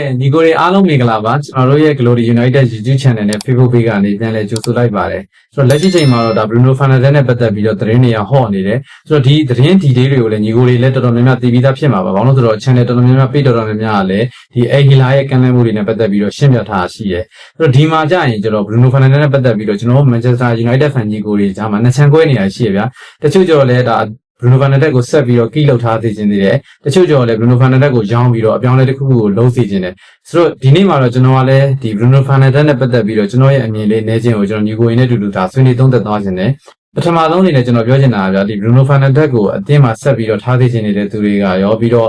ကဲညီကိုတွေအားလုံးမင်္ဂလာပါကျွန်တော်တို့ရဲ့ Glory United YouTube Channel နဲ့ Facebook Page ကနေပြန်လည်ကြိုဆိုလိုက်ပါတယ်ဆိုတော့လက်ရှိချိန်မှာတော့ဒါ Bruno Fernandes နဲ့ပတ်သက်ပြီးတော့သတင်းတွေကဟော့နေတယ်ဆိုတော့ဒီသတင်းဒီလေးတွေကိုလည်းညီကိုတွေလည်းတော်တော်များများသိပြီးသားဖြစ်မှာပါဘာလို့လဲဆိုတော့ channel တော်တော်များများ page တော်တော်များများကလည်းဒီအဂီလာရဲ့ကန့်လန့်မှုတွေနဲ့ပတ်သက်ပြီးတော့ရှင်းပြထားတာရှိတယ်ဆိုတော့ဒီမှာကြာရင်ကျွန်တော် Bruno Fernandes နဲ့ပတ်သက်ပြီးတော့ကျွန်တော် Manchester United fan ညီကိုတွေကြားမှာနှစ်ချမ်းကွဲနေတာရှိရဗျာတချို့ကျတော့လည်းဒါ Bruno Fernandes ကိုဆက်ပြီးတော့ကီးလောက်ထားသိခြင်းသေးတယ်တချို့ကျော်လည်း Bruno Fernandes ကိုရောင်းပြီးတော့အပြောင်းအလဲတစ်ခုခုကိုလုံးစီခြင်းတယ်ဆိုတော့ဒီနေ့မှာတော့ကျွန်တော်ကလည်းဒီ Bruno Fernandes နဲ့ပတ်သက်ပြီးတော့ကျွန်တော်ရဲ့အမြင်လေးနေခြင်းကိုကျွန်တော်ညီကိုရင်းနဲ့တူတူဒါဆွေးနွေးသုံးသပ်သွားခြင်းတယ်ပထမဆုံးအနေနဲ့ကျွန်တော်ပြောချင်တာကဗျာဒီ Bruno Fernandes ကိုအသင်းမှာဆက်ပြီးတော့ထားသိခြင်းနေတဲ့သူတွေကရောပြီးတော့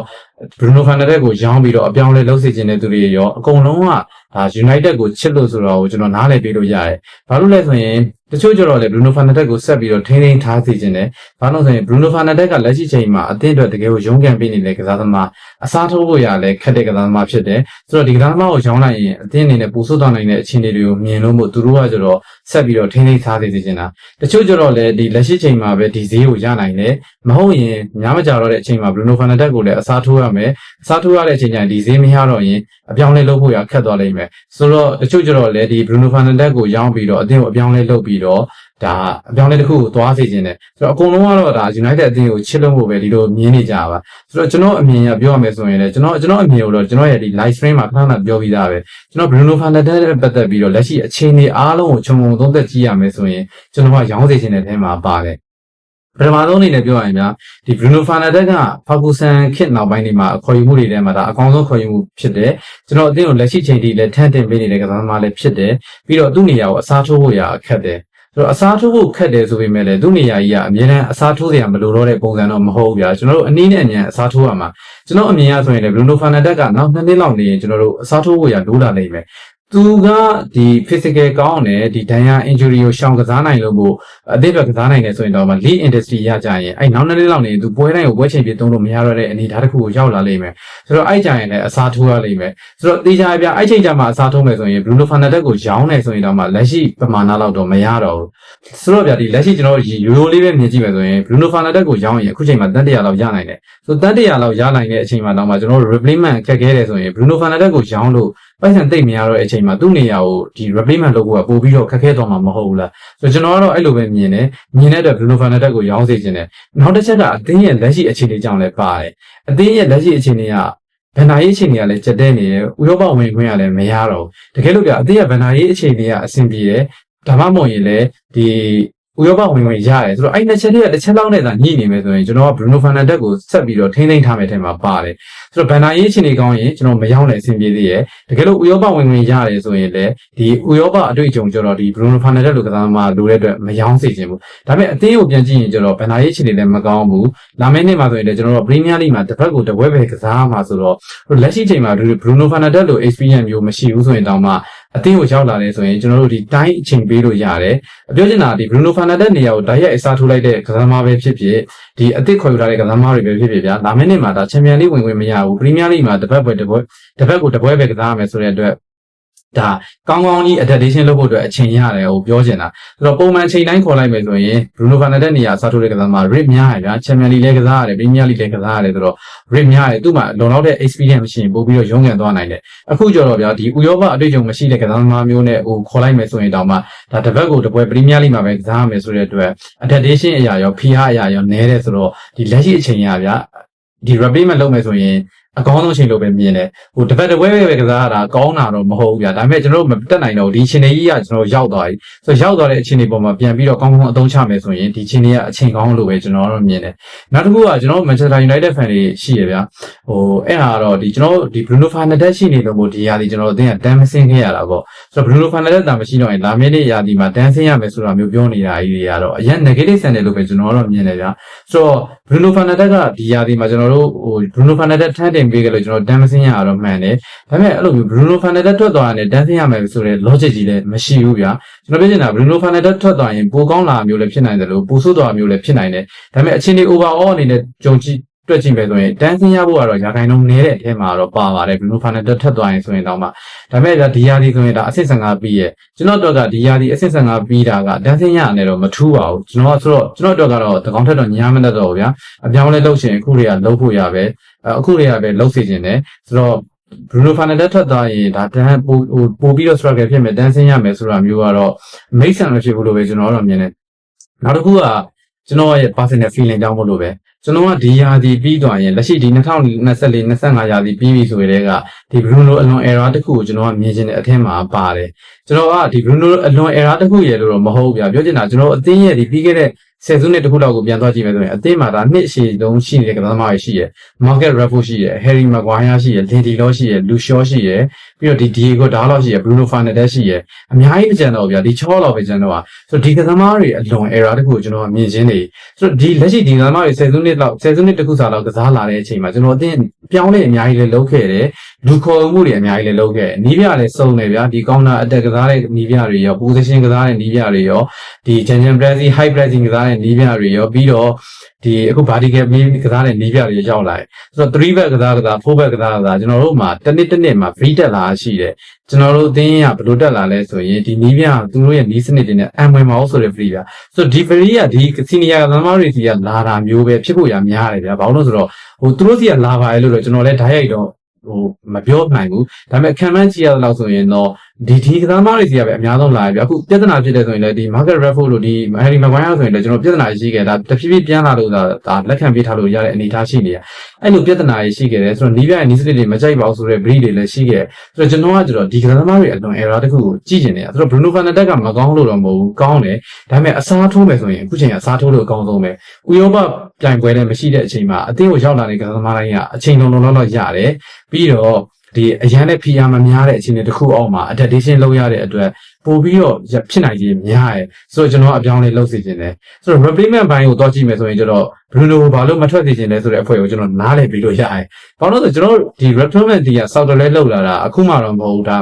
Bruno Fernandes ကိုရောင်းပြီးတော့အပြောင်းအလဲလုပ်စီခြင်းတဲ့သူတွေရောအကုန်လုံးကဒါ United ကိုချစ်လို့ဆိုတော့ကိုကျွန်တော်နားလည်ပေးလို့ရတယ်ဘာလို့လဲဆိုရင် တချို့ကျတော့လေ Bruno Fernandes ကိုဆက်ပြီးတော့ထိန်းသိမ်းထားစီခြင်းတယ်ဘာလို့ဆိုရင် Bruno Fernandes ကလက်ရှိချိန်မှာအသင်းအတွက်တကယ်ကိုရုန်းကန်ပေးနေတဲ့ကစားသမားအစားထိုးဖို့ရလဲခက်တဲ့ကစားသမားဖြစ်တယ်ဆိုတော့ဒီကစားသမားကိုရောင်းလိုက်ရင်အသင်းအနေနဲ့ပူဆိုးသွားနိုင်တဲ့အခြေအနေတွေကိုမြင်လို့မို့သူတို့ကကျတော့ ဆက်ပြီးတော့ထိန်းသိမ်းထားစီခြင်းတာတချို့ကျတော့လေဒီလက်ရှိချိန်မှာပဲဒီဈေးကိုရနိုင်တယ်မဟုတ်ရင်များမကြတော့တဲ့အချိန်မှာ Bruno Fernandes ကိုလည်းအစားထိုးရမယ်အစားထိုးရတဲ့အချိန်ကျရင်ဒီဈေးမရတော့ရင်အပြောင်းလဲလုပ်ဖို့ရခက်သွားလိမ့်မယ်ဆိုတော့တချို့ကျတော့လေဒီ Bruno Fernandes ကိုရောင်းပြီးတော့အသင်းကိုအပြောင်းလဲလုပ်ပြီးတော့ ဒါအပြောင်းလဲတစ်ခုကိုသွားစေခြင်းတယ်ဆိုတော့အကုန်လုံးကတော့ဒါ United အသင်းကိုချစ်လို့ဖို့ပဲဒီလိုမြင်နေကြပါဆိုတော့ကျွန်တော်အမြင်ရပြောရမယ်ဆိုရင်လည်းကျွန်တော်ကျွန်တော်အမြင်ကိုတော့ကျွန်တော်ရဲ့ဒီ live stream မှာခဏခဏပြောပြီးသားပဲကျွန်တော် Bruno Fernandes နဲ့ပတ်သက်ပြီးတော့လက်ရှိအခြေအနေအားလုံးကိုခြုံငုံသုံးသပ်ကြည့်ရမယ်ဆိုရင်ကျွန်တော်ကရောင်းစေခြင်းတဲ့အဲမှာပါတယ်ပထမဆုံးအနေနဲ့ပြောရရင်ဗျာဒီ Bruno Fernandes က Ferguson ခေတ်နောက်ပိုင်းဒီမှာအခေါ်ယူမှုတွေထဲမှာဒါအကောင်းဆုံးခေါ်ယူမှုဖြစ်တယ်ကျွန်တော်အသင်းကိုလက်ရှိချိန်ထိလည်းထန့်တင်ပေးနေတဲ့ကစားသမားလည်းဖြစ်တယ်ပြီးတော့သူ့နေရာကိုအစားထိုးဖို့ရအခက်တယ် ဆိုတော့အစားထိုးဖို့ခက်တယ်ဆိုပေမဲ့လည်းသူ့နေရာကြီးကအမြဲတမ်းအစားထိုးစရာမလိုတော့တဲ့ပုံစံတော့မဟုတ်ဘူးဗျာကျွန်တော်တို့အနည်းနဲ့အမြန်အစားထိုးရမှာကျွန်တော်အမြင်ရဆိုရင်လည်း Bruno Fernandes ကနောက်နှစ်နှစ်လောက်နေရင်ကျွန်တော်တို့အစားထိုးဖို့ရလိုလာနိုင်မယ် သူကဒီ physical ကောင်းတယ်ဒီဒဏ်ရာ injury ကိုရှောင်ကစားနိုင်လို့မို့အသေးပဲကစားနိုင်တယ်ဆိုရင်တော့မှ lead industry ရကြရင်အဲ့နောက်နှစ်နှစ်လောက်နေသူပွဲတိုင်းကိုပွဲချိန်ပြသုံးလို့မရတော့တဲ့အနေအထားတစ်ခုကိုရောက်လာလိမ့်မယ်ဆိုတော့အဲ့ကြရင်လည်းအစားထိုးရလိမ့်မယ်ဆိုတော့တေချာပြအဲ့ချိန်ကျမှအစားထိုးမယ်ဆိုရင် Bruno Fernandes ကိုရောင်းနေဆိုရင်တော့မှလက်ရှိပမာဏလောက်တော့မရတော့ဘူးဆိုတော့ဗျာဒီလက်ရှိကျွန်တော်ရိုးရိုးလေးပဲမြင်ကြည့်မယ်ဆိုရင် Bruno Fernandes ကိုရောင်းရင်အခုချိန်မှာတန်တရာလောက်ရနိုင်တယ်ဆိုတော့တန်တရာလောက်ရနိုင်တဲ့အချိန်မှာတော့မှကျွန်တော် replacement ခက်ခဲတယ်ဆိုရင် Bruno Fernandes ကိုရောင်းလို့ပိုက်ဆံတိတ်မရတော့တဲ့အချိန်မှာသူ့နေရာကိုဒီ replacement လုပ်ဖို့ကပို့ပြီးတော့ခက်ခဲသွားမှာမဟုတ်ဘူးလားဆိုတော့ကျွန်တော်ကတော့အဲ့လိုပဲမြင်တယ်မြင်တဲ့အတွက် Bruno Fernandes ကိုရောင်းစေခြင်းတယ်နောက်တစ်ချက်ကအသင်းရဲ့လက်ရှိအခြေအနေကြောင့်လည်းပါတယ်အသင်းရဲ့လက်ရှိအခြေအနေကဗန်နာရေးအခြေအနေကလည်းကြက်တဲနေတယ်ဥရောပဝင်ခွင့်ကလည်းမရတော့ဘူးတကယ်လို့ပြအသင်းရဲ့ဗန်နာရေးအခြေအနေကအဆင်ပြေတယ်ဒါမှမဟုတ်ရင်လည်းဒီ ဥရောပဝင်ဝင်ရတယ်ဆိုတော့အဲ့နှစ်ချက်တွေကတစ်ချက်လောက်နဲ့သာညှိနေမယ်ဆိုရင်ကျွန်တော်က Bruno Fernandes ကိုဆက်ပြီးတော့ထိန်းသိမ်းထားမယ်ထဲမှာပါတယ်ဆိုတော့ဘန်နာရေးအခြေအနေကောင်းရင်ကျွန်တော်မရောက်နိုင်အဆင်ပြေသေးရဲ့တကယ်လို့ဥရောပဝင်ဝင်ရတယ်ဆိုရင်လည်းဒီဥရောပအတွေ့အကြုံကျတော့ဒီ Bruno Fernandes လိုကစားသမားလိုတဲ့အတွက်မယောင်းစေချင်ဘူးဒါပေမဲ့အသင်းကိုပြန်ကြည့်ရင်ကျတော့ဘန်နာရေးအခြေအနေလည်းမကောင်းဘူးလာမယ့်နှစ်မှာဆိုရင်လည်းကျွန်တော်တို့ Premier League မှာတစ်ဖက်ကိုတစ်ပွဲပဲကစားမှာဆိုတော့လက်ရှိချိန်မှာ Bruno Fernandes လို experience မျိုးမရှိဘူးဆိုရင်တောင်မှ အသင်းကိုရောက်လာတယ်ဆိုရင်ကျွန်တော်တို့ဒီတိုင်းအချိန်ပေးလို့ရတယ်အပြောချင်တာဒီ Bruno Fernandes နေရာကိုတိုက်ရိုက်အစားထိုးလိုက်တဲ့ကစားသမားပဲဖြစ်ဖြစ်ဒီအသစ်ခေါ်ယူထားတဲ့ကစားသမားတွေပဲဖြစ်ဖြစ်ဗျာလာမယ့်နှစ်မှာဒါချန်ပီယံလိဝင်ဝင်မရဘူးပရီးမီးယားလိမှာတစ်ပတ်ပွဲတစ်ပွဲတစ်ပတ်ကိုတစ်ပွဲပဲကစားရမယ်ဆိုတဲ့အတွက် ဒါကောင်းကောင်းကြီး adaptation လုပ်ဖို့အတွက်အချိန်ရတယ်ဟိုပြောချင်တာဆိုတော့ပုံမှန်ချိန်တိုင်းခေါ်လိုက်မယ်ဆိုရင် Bruno Fernandes နေရာစားထိုးတဲ့ကစားသမား rate များရဗျာ Champions League လည်းကစားရတယ် Premier League လည်းကစားရတယ်ဆိုတော့ rate များရတယ်သူ့မှာလုံလောက်တဲ့ experience မရှိရင်ပို့ပြီးတော့ရုန်းကန်သွားနိုင်တယ်အခုကျတော့ဗျာဒီဥရောပအတွေ့အကြုံမရှိတဲ့ကစားသမားမျိုးနဲ့ဟိုခေါ်လိုက်မယ်ဆိုရင်တောင်မှဒါတစ်ပတ်ကိုတစ်ပွဲ Premier League မှာပဲကစားရမယ်ဆိုတဲ့အတွက် adaptation အရာရော PR အရာရောနည်းတယ်ဆိုတော့ဒီလက်ရှိအချိန်ရဗျာဒီ replacement လုပ်မယ်ဆိုရင် အကောင်းဆုံးချိန်လို့ပဲမြင်တယ်ဟိုတစ်ပတ်တစ်ပွဲပဲကစားရတာကောင်းတာတော့မဟုတ်ဘူးဗျာဒါပေမဲ့ကျွန်တော်တို့မတက်နိုင်တော့ဒီအချိန်လေးကြီးကကျွန်တော်ရောက်သွားပြီဆိုတော့ရောက်သွားတဲ့အချိန်လေးပေါ်မှာပြန်ပြီးတော့ကောင်းကောင်းအသုံးချမယ်ဆိုရင်ဒီအချိန်လေးကအချိန်ကောင်းလို့ပဲကျွန်တော်တို့မြင်တယ်နောက်တစ်ခုကကျွန်တော် Manchester United fan တွေရှိရဗျာဟိုအဲ့ဟာတော့ဒီကျွန်တော်ဒီ Bruno Fernandes ရှိနေလို့မို့ဒီရာဒီကျွန်တော်တို့အသင်းကတန်းမစင်းခဲ့ရတာပေါ့ဆိုတော့ Bruno Fernandes တာမရှိတော့ရင်လာမယ့်နေ့ရာဒီမှာတန်းစင်းရမယ်ဆိုတာမျိုးပြောနေတာကြီးတွေကတော့အရင် negative ဆန်တယ်လို့ပဲကျွန်တော်တို့မြင်တယ်ဗျာဆိုတော့ Bruno Fernandes ကဒီရာဒီမှာကျွန်တော်တို့ဟို Bruno Fernandes ထမ်းတင်ပေးကြလို့ကျွန်တော်တန်းမစင်းရတာတော့မှန်တယ်ဒါပေမဲ့အဲ့လိုမျိုး Bruno Fernandes ထွက်သွားရင်တန်းစင်းရမယ်ဆိုတဲ့ logic ကြီးလည်းမရှိဘူးဗျာကျွန်တော်ပြောချင်တာ Bruno Fernandes ထွက်သွားရင်ပိုကောင်းလာမျိုးလည်းဖြစ်နိုင်တယ်လို့ပိုဆိုးသွားမျိုးလည်းဖြစ်နိုင်တယ်ဒါပေမဲ့အချင်းဒီ overall အနေနဲ့ကြုံကြည့် တွက်ကြည့်မယ်ဆိုရင်တန်းစင်းရဖို့ကတော့ရာခိုင်နှုန်းနည်းတဲ့အထဲမှာတော့ပါပါတယ် Bruno Fernandes ထက်သွားရင်ဆိုရင်တော့မှဒါပေမဲ့ဒီယာဒီဆိုရင်ဒါအဆင့်15ပြီးရဲ့ကျွန်တော်တို့ကဒီယာဒီအဆင့်15ပြီးတာကတန်းစင်းရအနေတော့မထူးပါဘူးကျွန်တော်ကဆိုတော့ကျွန်တော်တို့ကတော့တကောင်ထက်တော့ညာမတတ်တော့ဘူးဗျာအပြောင်းလဲလုပ်ချင်အခုတွေကလုပ်ဖို့ရပဲအခုတွေကပဲလုပ်စီခြင်းတယ်ဆိုတော့ Bruno Fernandes ထွက်သွားရင်ဒါတန်းပိုဟိုပို့ပြီးတော့ struggle ဖြစ်မယ်တန်းဆင်းရမယ်ဆိုတာမျိုးကတော့ make sense မဖြစ်ဘူးလို့ပဲကျွန်တော်ကတော့မြင်တယ်နောက်တစ်ခုကကျွန်တော်ရဲ့ personal feeling ကြောင့်မို့လို့ပဲ ကျွန်တော်ကဒီရာသီပြီးသွားရင်လက်ရှိဒီ2024 25ရာသီပြီးပြီဆိုတဲ့ကဒီ Bruno အလွန် error တစ်ခုကိုကျွန်တော်ကမြင်ချင်တဲ့အထက်မှာပါတယ်ကျွန်တော်ကဒီ Bruno အလွန် error တစ်ခုရလို့တော့မဟုတ်ဘူးဗျာပြောချင်တာကျွန်တော်အသင်းရဲ့ဒီပြီးခဲ့တဲ့ ဆယ်စုနှစ်တစ်ခုလောက်ကိုပြန်သွားကြည့်မယ်ဆိုရင်အသင်းမှာဒါနှစ်ရှည်လုံးရှိနေတဲ့ကစားသမားတွေရှိရယ် Market Raffo ရှိရယ် Harry Maguire ရှိရယ် Lindy Law ရှိရယ် Lucio ရှိရယ်ပြီးတော့ဒီ Diego Dalot ရှိရယ် Bruno Fernandes ရှိရယ်အများကြီးကြံတော့ဗျာဒီ6လောက်ပဲကြံတော့ပါဆိုတော့ဒီကစားသမားတွေအလွန် error တစ်ခုကိုကျွန်တော်ကမြင်ချင်းနေဆိုတော့ဒီလက်ရှိဒီကစားသမားတွေဆယ်စုနှစ်လောက်ဆယ်စုနှစ်တစ်ခုစာလောက်ကစားလာတဲ့အချိန်မှာကျွန်တော်အသင်းပြောင်းလဲအများကြီးလည်းလုပ်ခဲ့တယ်လူခေါ်မှုတွေအများကြီးလည်းလုပ်ခဲ့တယ်နီးပြလည်းစုံတယ်ဗျာဒီ counter attack ကစားတဲ့နီးပြတွေရော position ကစားတဲ့နီးပြတွေရောဒီ Champion Pressing High Pressing ကစားတဲ့နီးပြတွေရောပြီးတော့ဒီအခု vertical mid ကစားတဲ့နီးပြတွေရောက်လာတယ်ဆိုတော့3 back ကစားကစား4 back ကစားကစားကျွန်တော်တို့မှာတစ်နှစ်တစ်နှစ်မှာ free တက်လာရှိတယ်ကျွန်တော်တို့အသင်းကဘယ်လိုတက်လာလဲဆိုရင်ဒီနီးပြသူတို့ရဲ့နီးစနစ်တွေနဲ့အံဝင်မအောင်ဆိုတဲ့ free ပြဆိုတော့ဒီ free ကဒီ senior ကစားသမားတွေစီကလာတာမျိုးပဲဖြစ်ဖို့ရများတယ်ဗျာဘာလို့လဲဆိုတော့ဟိုသူတို့စီကလာပါလေလို့တော့ကျွန်တော်လည်းဓာတ်ရိုက်တော့ ဟိုမပြောနိုင်ဘူးဒါပေမဲ့ခံမှန်းကြည့်ရတော့ဆိုရင်တော့ဒီဒီကစားသမားတွေစီကပဲအများဆုံးလာပြီအခုပြဿနာဖြစ်တဲ့ဆိုရင်လည်းဒီ market raffle လို့ဒီ Harry Maguire ဆိုရင်လည်းကျွန်တော်ပြဿနာရှိခဲ့တာတဖြည်းဖြည်းပြန်လာလို့ဒါဒါလက်ခံပေးထားလို့ရတဲ့အနေအထားရှိနေရအဲ့လိုပြဿနာတွေရှိခဲ့တယ်ဆိုတော့နီးပြရဲ့နီးစနစ်တွေမကြိုက်ပါဘူးဆိုတဲ့ breed တွေလည်းရှိခဲ့ဆိုတော့ကျွန်တော်ကကျတော့ဒီကစားသမားတွေအလွန် error တစ်ခုကိုကြည့်ကျင်နေတာဆိုတော့ Bruno Fernandes ကမကောင်းလို့တော့မဟုတ်ဘူးကောင်းတယ်ဒါပေမဲ့အစားထိုးမယ်ဆိုရင်အခုချိန်ကအစားထိုးလို့အကောင်းဆုံးပဲဥရောပပြိုင်ပွဲနဲ့မရှိတဲ့အချိန်မှာအသင်းကိုရောက်လာတဲ့ကစားသမားတိုင်းကအချိန်လုံးလုံးလောက်ရတယ်ပြီးတော့ဒီအရန်နဲ့ PR မများတဲ့အခြေအနေတစ်ခုအောက်မှာ adaptation လုပ်ရတဲ့အတွက်ပို့ပြီးတော့ဖြစ်နိုင်ခြင်းများရဲဆိုတော့ကျွန်တော်အပြောင်းလေးလုပ်စီခြင်းတယ်ဆိုတော့ replacement ဘိုင်းကိုတော့ကြည့်မယ်ဆိုရင်ကျတော့ Bruno ကိုဘာလို့မထွက်စီခြင်းလဲဆိုတဲ့အဖွဲ့ကိုကျွန်တော်နားလည်ပြီးလို့ရတယ်ဘာလို့လဲဆိုတော့ကျွန်တော်ဒီ replacement ဒီက software လောက်လာတာအခုမှတော့မဟုတ်ဘူးဒါ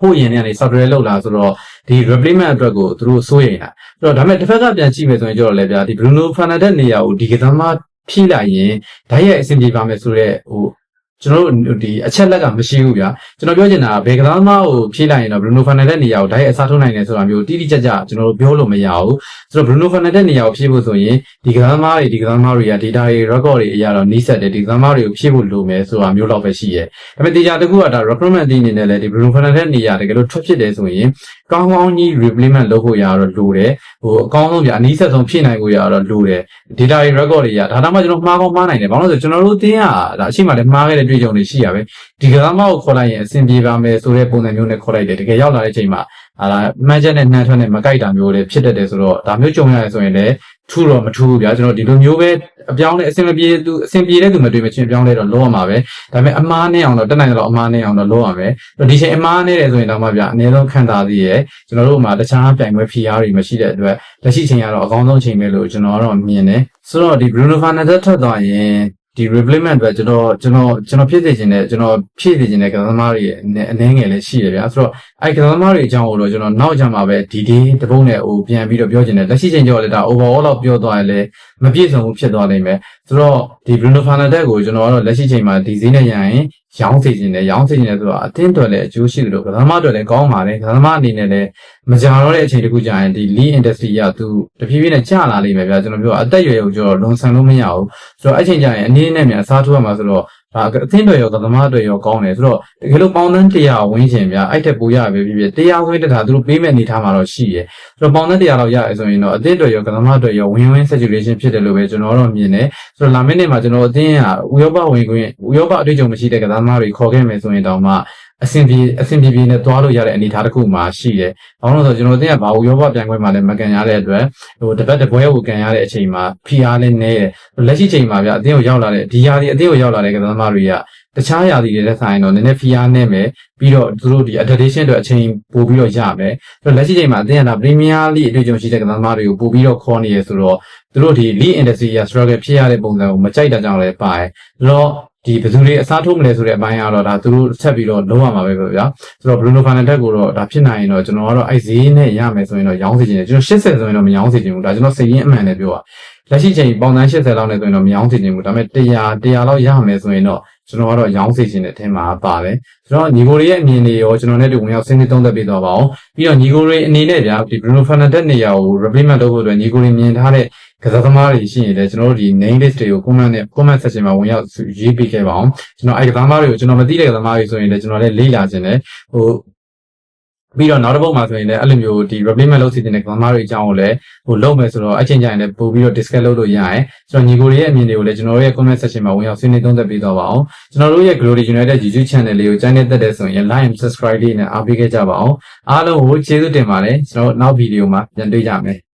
ဟိုရင်ကနေ software လောက်လာဆိုတော့ဒီ replacement အတွက်ကိုသူတို့စိုးရိမ်တာအဲ့တော့ဒါပေမဲ့တစ်ဖက်ကပြန်ကြည့်မယ်ဆိုရင်ကျတော့လည်းဗျာဒီ Bruno Fernandes နေရာကိုဒီကစားမဖြည့်လိုက်ရင်ဓာတ်ရိုက်အဆင်ပြေပါမယ်ဆိုတော့ဟို ကျွန်တော်တို့ဒီအချက်လက်ကမရှိဘူးဗျာကျွန်တော်ပြောချင်တာကဘယ်ကစားသမားကိုဖြည့်လိုက်ရင်တော့ Bruno Fernandes နေရာကိုဓာတ်ရိုက်အစားထိုးနိုင်တယ်ဆိုတာမျိုးတိတိကျကျကျွန်တော်တို့ပြောလို့မရဘူးဆိုတော့ Bruno Fernandes နေရာကိုဖြည့်ဖို့ဆိုရင်ဒီကစားသမားတွေဒီကစားသမားတွေက data တွေ record တွေအရာတော့နှိစက်တယ်ဒီကစားသမားတွေကိုဖြည့်ဖို့လိုမယ်ဆိုတာမျိုးတော့ပဲရှိရဲဒါပေမဲ့တရားတစ်ခုကဒါ recruitment team အနေနဲ့လည်းဒီ Bruno Fernandes နေရာတကယ်လို့ထွက်ဖြစ်တယ်ဆိုရင် ကောင်းကောင်းကြီး replacement လုပ်ဖို့ရတော့လိုတယ်ဟိုအကောင်းဆုံးပြအနည်းဆက်ဆုံးဖြည့်နိုင်ဖို့ရတော့လိုတယ် data တွေ record တွေရဒါတော့မှကျွန်တော်မှားကောင်းမှားနိုင်တယ်ဘာလို့လဲဆိုကျွန်တော်တို့တင်းကဒါအရှိမှလည်းမှားခဲ့တဲ့တွေ့ကြုံတွေရှိရပဲဒီကစားမကိုခေါ်လိုက်ရင်အဆင်ပြေပါမယ်ဆိုတဲ့ပုံစံမျိုးနဲ့ခေါ်လိုက်တယ်တကယ်ရောက်လာတဲ့အချိန်မှာ ဟာလာမှန်ချက်နဲ့နှမ်းထွက်နဲ့မကိုက်တာမျိုးတွေဖြစ်တတ်တယ်ဆိုတော့ဒါမျိုးကြုံရတယ်ဆိုရင်လည်းထူတော့မထူဘူးဗျာကျွန်တော်ဒီလိုမျိုးပဲအပြောင်းလဲအဆင်မပြေသူအဆင်ပြေတဲ့သူမတွေ့မချင်းအပြောင်းလဲတော့လုံးဝမှာပဲဒါပေမဲ့အမားနဲ့အောင်တော့တက်နိုင်တော့အမားနဲ့အောင်တော့လုံးဝမယ်ဒီချိန်အမားနဲ့တယ်ဆိုရင်တော့မှဗျာအနည်းဆုံးခံတာသေးရဲ့ကျွန်တော်တို့မှာတခြားပြိုင်ပွဲ PR တွေမရှိတဲ့အတွက်လက်ရှိချိန်ကတော့အကောင်းဆုံးချိန်ပဲလို့ကျွန်တော်ကတော့မြင်တယ်ဆိုတော့ဒီ Bruno Fernandes ထွက်သွားရင် ဒီ replacement အတွက်ကျွန်တော်ကျွန်တော်ကျွန်တော်ဖြစ်စေချင်တဲ့ကျွန်တော်ဖြည့်စေချင်တဲ့ကစားသမားတွေရဲ့အနည်းငယ်လည်းရှိတယ်ဗျာဆိုတော့အဲကစားသမားတွေအကြောင်းကိုတော့ကျွန်တော်နောက်ကြမှာပဲဒီဒီတပုတ်နဲ့ဟိုပြန်ပြီးတော့ပြောချင်တယ်လက်ရှိချိန်ကျော်လည်းဒါ overall လောက်ပြောသွားရင်လည်းမပြည့်စုံဘူးဖြစ်သွားနိုင်မယ်ဆိုတော့ဒီ Bruno Fernandes ကိုကျွန်တော်ကတော့လက်ရှိချိန်မှာဒီဈေးနဲ့ရရင်ရောင်းစေခြင်းနဲ့ရောင်းစေခြင်းနဲ့ဆိုတော့အတင်းတော်လည်းအကျိုးရှိတယ်လို့ကစားသမားတွေလည်းကောင်းပါတယ်ကစားသမားအနေနဲ့လည်းမကြတော့တဲ့အချိန်တခုကြာရင်ဒီ lead industry ကသူတဖြည်းဖြည်းနဲ့ကျလာလိမ့်မယ်ဗျာကျွန်တော်ပြောအသက်အရွယ်ကိုကျတော့လွန်ဆန်လို့မရဘူးဆိုတော့အဲ့ချိန်ကြာရင်အနေနဲ့မြန်အစားထိုးရမှာဆိုတော့ဒါအသင်းတွေရောကသမားတွေရောကောင်းတယ်ဆိုတော့တကယ်လို့ပေါင်းတန်း100ဝန်းကျင်ဗျာအဲ့တက်ပိုရပဲဖြစ်ဖြစ်100ဝန်းတက်တာသူတို့ပေးမဲ့အနေထားမှာတော့ရှိရယ်ဆိုတော့ပေါင်းတန်း100လောက်ရရဆိုရင်တော့အသင်းတွေရောကသမားတွေရောဝင်းဝင်း saturation ဖြစ်တယ်လို့ပဲကျွန်တော်တော့မြင်တယ်ဆိုတော့လာမယ့်နေ့မှာကျွန်တော်အသင်းကဥရောပဝင်ခွင့်ဥရောပအတွေ့အကြုံမရှိတဲ့ကသမားတွေခေါ်ခဲ့မယ်ဆိုရင်တောင်မှ အဆင်ပြေအဆင်ပြေပြေနဲ့သွားလို့ရတဲ့အနေအထားတစ်ခုမှရှိတယ်။ဘာလို့လဲဆိုတော့ကျွန်တော်တို့ကဘာဥရောပပြိုင်ပွဲမှာလည်းမကန်ရတဲ့အတွက်ဟိုတစ်ပတ်တစ်ပွဲကိုကန်ရတဲ့အချိန်မှာ PR လည်းနည်းတယ်။လက်ရှိချိန်မှာဗျအသင်းကိုရောက်လာတဲ့ဒီယာဒီအသင်းကိုရောက်လာတဲ့ကစားသမားတွေက တခြားယာဒီတွေနဲ့ဆိုင်တော့နည်းနည်း PR နဲ့မယ်ပြီးတော့သူတို့ဒီ adaptation တွေအချိန်ပို့ပြီးတော့ရမယ်။ဆိုတော့လက်ရှိချိန်မှာအသင်းကဒါ Premier League အတွေ့အကြုံရှိတဲ့ကစားသမားတွေကိုပို့ပြီးတော့ခေါ်နေရဆိုတော့သူတို့ဒီ league industry က struggle ဖြစ်ရတဲ့ပုံစံကိုမကြိုက်တာကြောင့်လည်းပါတယ်။ဆိုတော့ဒီဘယ်သူတွေအစားထိုးမလဲဆိုတဲ့အပိုင်းကတော့ဒါသူတို့ဆက်ပြီးတော့လုံးဝမှာပဲပဲဗျာဆိုတော့ Bruno Fernandes ကိုတော့ဒါဖြစ်နိုင်ရင်တော့ကျွန်တော်ကတော့အဲ့ဈေးနဲ့ရမယ်ဆိုရင်တော့ရောင်းစီခြင်းတယ်ကျွန်တော်80ဆိုရင်တော့မရောင်းစီခြင်းဘူးဒါကျွန်တော်စိတ်ရင်းအမှန်နဲ့ပြောတာလက်ရှိချိန်ပေါင်တန်း80လောက်နဲ့ဆိုရင်တော့မရောင်းစီခြင်းဘူးဒါပေမဲ့100 100လောက်ရမယ်ဆိုရင်တော့ ကျွန်တော်ကတော့ရောင်းစီခြင်းတဲ့အထက်မှာပါတယ်ဆိုတော့ညီကိုတွေရဲ့အမြင်တွေရောကျွန်တော်နဲ့တူဝင်ရောက်ဆင်းနေသုံးသပ်ပေးသွားပါအောင်ပြီးတော့ညီကိုတွေအနေနဲ့ဗျာဒီ Bruno Fernandes နေရာကို replacement လုပ်ဖို့အတွက်ညီကိုတွေမြင်ထားတဲ့ကစားသမားတွေရှိရင်လည်းကျွန်တော်တို့ဒီ name list တွေကို comment နဲ့ comment section မှာဝင်ရောက်ရေးပေးခဲ့ပါအောင်ကျွန်တော်အဲ့ကစားသမားတွေကိုကျွန်တော်မသိတဲ့ကစားသမားတွေဆိုရင်လည်းကျွန်တော်လည်းလေ့လာခြင်းနဲ့ဟို ပြီးတော့နောက်တစ်ပုတ်မှာဆိုရင်လည်းအဲ့လိုမျိုးဒီ replacement လုပ်စီတဲ့ကစားသမားတွေအကြောင်းကိုလည်းဟိုလုပ်မယ်ဆိုတော့အချင်းချင်းလည်းပို့ပြီးတော့ discuss လုပ်လို့ရရင်ကျွန်တော်ညီကိုတွေရဲ့အမြင်တွေကိုလည်းကျွန်တော်တို့ရဲ့ comment section မှာဝင်ရောက်ဆွေးနွေးသုံးသပ်ပေးသွားပါအောင်ကျွန်တော်တို့ရဲ့ Glory United YouTube channel လေးကိုကြိုက်နေတဲ့တဲ့ဆိုရင် like and subscribe လေးနဲ့အားပေးခဲ့ကြပါအောင်အားလုံးကိုကျေးဇူးတင်ပါတယ်ကျွန်တော်တို့နောက်ဗီဒီယိုမှာပြန်တွေ့ကြမယ်